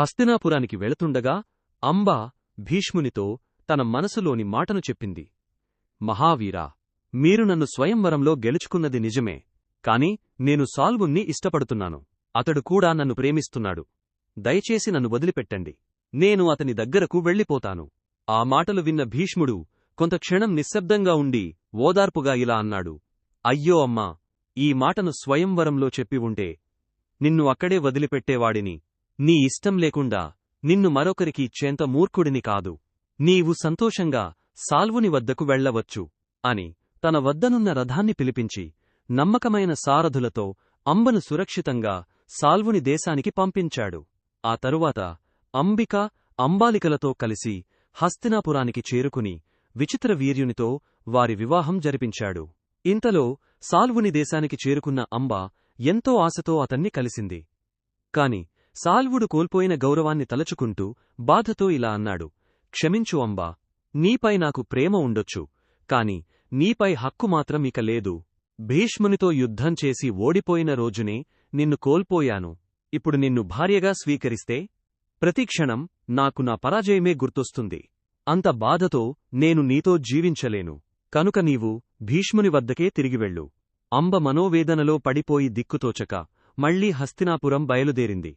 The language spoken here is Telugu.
హస్తినాపురానికి వెళుతుండగా అంబ భీష్మునితో తన మనసులోని మాటను చెప్పింది. మహావీరా మీరు నన్ను స్వయంవరంలో గెలుచుకున్నది నిజమే కాని నేను సాల్వుణ్ణి ఇష్టపడుతున్నాను. అతడు కూడా నన్ను ప్రేమిస్తున్నాడు. దయచేసి నన్ను వదిలిపెట్టండి. నేను అతని దగ్గరకు వెళ్ళిపోతాను. ఆ మాటలు విన్న భీష్ముడు కొంత క్షణం నిశ్శబ్దంగా ఉండి ఓదార్పుగా ఇలా అన్నాడు. అయ్యో అమ్మా ఈ మాటను స్వయంవరంలో చెప్పి ఉంటే నిన్ను అక్కడే వదిలిపెట్టేవాడిని. నీ ఇష్టం లేకుండా నిన్ను మరొకరికి ఇచ్చేంత మూర్ఖుడిని కాదు. నీవు సంతోషంగా సాల్వుని వద్దకు వెళ్ళవచ్చు అని తన వద్దనున్న రథాన్ని పిలిపించి నమ్మకమైన సారథులతో అంబను సురక్షితంగా సాల్వుని దేశానికి పంపించాడు. ఆ తరువాత అంబిక అంబాలికలతో కలిసి హస్తినాపురానికి చేరుకుని విచిత్ర వీర్యునితో వారి వివాహం జరిపించాడు. ఇంతలో సాల్వుని దేశానికి చేరుకున్న అంబ ఎంతో ఆశతో అతన్ని కలిసింది. కాని సాల్వుడు కోల్పోయిన గౌరవాన్ని తలచుకుంటూ బాధతో ఇలా అన్నాడు క్షమించు అంబా నీపై నాకు ప్రేమ ఉండొచ్చు కాని నీపై హక్కు మాత్రం ఇక లేదు. భీష్మునితో యుద్ధం చేసి ఓడిపోయిన రోజునే నిన్ను కోల్పోయాను. ఇప్పుడు నిన్ను భార్యగా స్వీకరిస్తే ప్రతిక్షణం నాకు నా పరాజయమే గుర్తొస్తుంది. అంత బాధతో నేను నీతో జీవించలేను. కనుక నీవు భీష్ముని వద్దకే తిరిగివెళ్ళు అంబ మనోవేదనలో పడిపోయి దిక్కుతోచక మళ్ళీ హస్తినాపురం బయలుదేరింది.